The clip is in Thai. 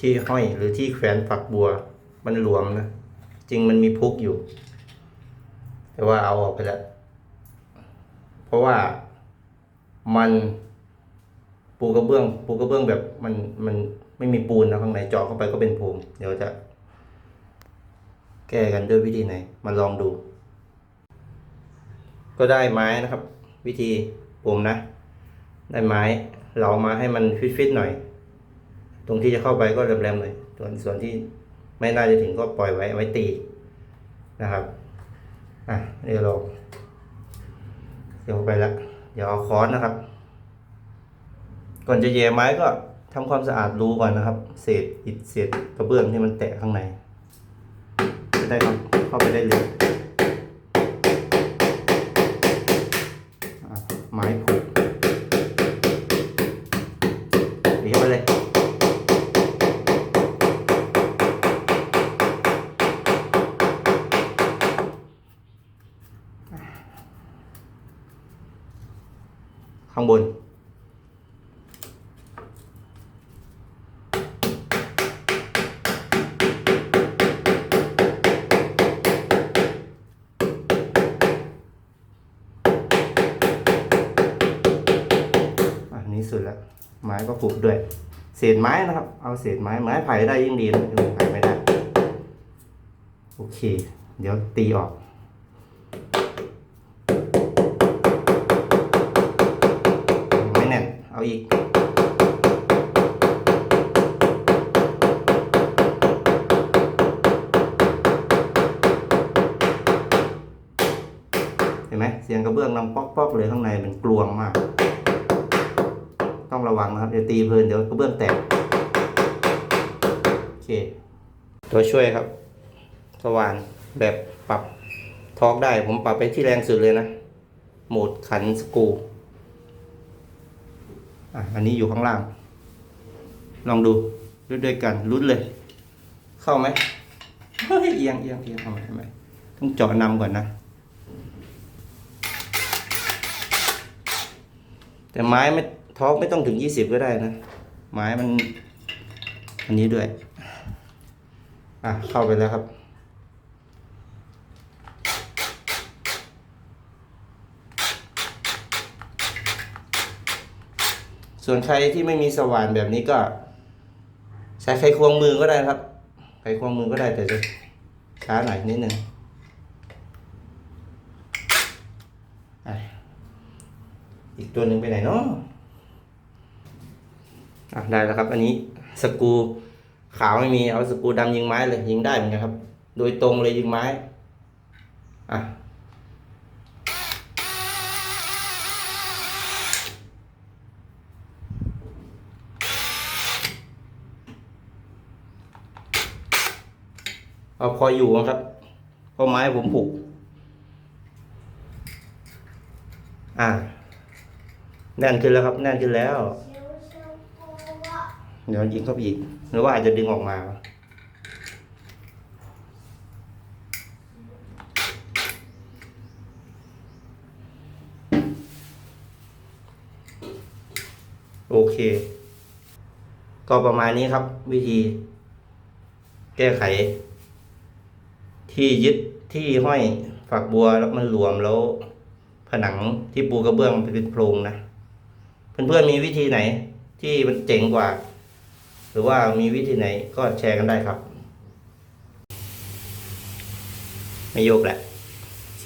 ที่ห้อยหรือที่แขวนฝักบัว มันหลวมนะจริงมันมีพุกอยู่ แต่ว่าเอาออกไปแล้ว เพราะว่ามันปูกระเบื้อง ปูกระเบื้องแบบมันมันไม่มีปูนนะข้างในเจาะเข้าไปก็เป็นภูมิเดี๋ยวจะ แก้กันด้วยวิธีไหน มาลองดู ก็ได้ไม้นะครับ วิธีผมนะ ได้ไม้ เรามาให้มันฟิตๆหน่อย ตรงที่จะเข้าไปก็แหลมๆหน่อยส่วนส่วนที่ไม่น่าจะถึงก็ปล่อยไว้ไว้ตีนะครับอะเดี๋ยวเราเดี๋ยวไปแล้วเดี๋ยวเอาค้อนนะครับ ก่อนจะแย่ไม้ก็ทำความสะอาดรูก่อนนะครับ เศษอิฐเศษกระเบื้องที่มันแตะข้างในจะได้เข้าเข้าไปได้เลยไม้ผูกเดี๋ยวไปเลย ข้างบน อันนี้สุดแล้ว ไม้ก็ผูกด้วย เศษไม้นะครับ เอาเศษไม้ ไม้ไผ่ได้ยิ่งดีนะไผ่ไม่ได้ โอเค เดี๋ยวตีออก ไม่แน่น เอาอีก เห็นไหมเสียงกระเบื้องน้ำป๊อกๆเลยข้างในมันกลวงมาก ต้องระวังนะครับ เดี๋ยวตีเพลินเดี๋ยวกระเบื้องแตก โอเค ตัวช่วยครับ สว่านแบบปรับทอร์กได้ผมปรับไปที่แรงสุดเลยนะ โหมดขันสกู อันนี้อยู่ข้างล่าง ลองดูด้วยด้วยกันรุ้นเลย เข้าไหมเอียงเอียงเอียงเอาไหมทำไมต้องเจาะนำก่อนนะ แต่ไม้ไม่ท้องไม่ต้องถึงยี่สิบก็ได้นะ ไม้มัน อันนี้ด้วย อะเข้าไปแล้วครับ ส่วนใครที่ไม่มีสว่านแบบนี้ก็ ใช้ไขควงมือก็ได้ครับ ไขควงมือก็ได้แต่จะช้าหน่อยนิดนึงอีกตัวหนึ่งไปไหนเนาะอะได้แล้วครับ อันนี้สกูขาวไม่มีเอาสกูดำยิงไม้เลยยิงได้เหมือนกันครับ โดยตรงเลยยิงไม้ อะ เอาพออยู่นะครับเพราะไม้ผมผูก อ่าแน่นขึ้นแล้วครับ แน่นขึ้นแล้ว เดี๋ยวยิงเข้าไปอีก หรือว่าอาจจะดึงออกมา โอเค ก็ประมาณนี้ครับ วิธี แก้ไข ที่ยึดที่ห้อยฝักบัวแล้วมันหลวมแล้ว ผนังที่ปูกระเบื้องมันเป็นโพรงนะเพื่อนๆมีวิธีไหน ที่มันเจ๋งกว่า หรือว่ามีวิธีไหนก็แชร์กันได้ครับ ไม่โยกแหละโอเค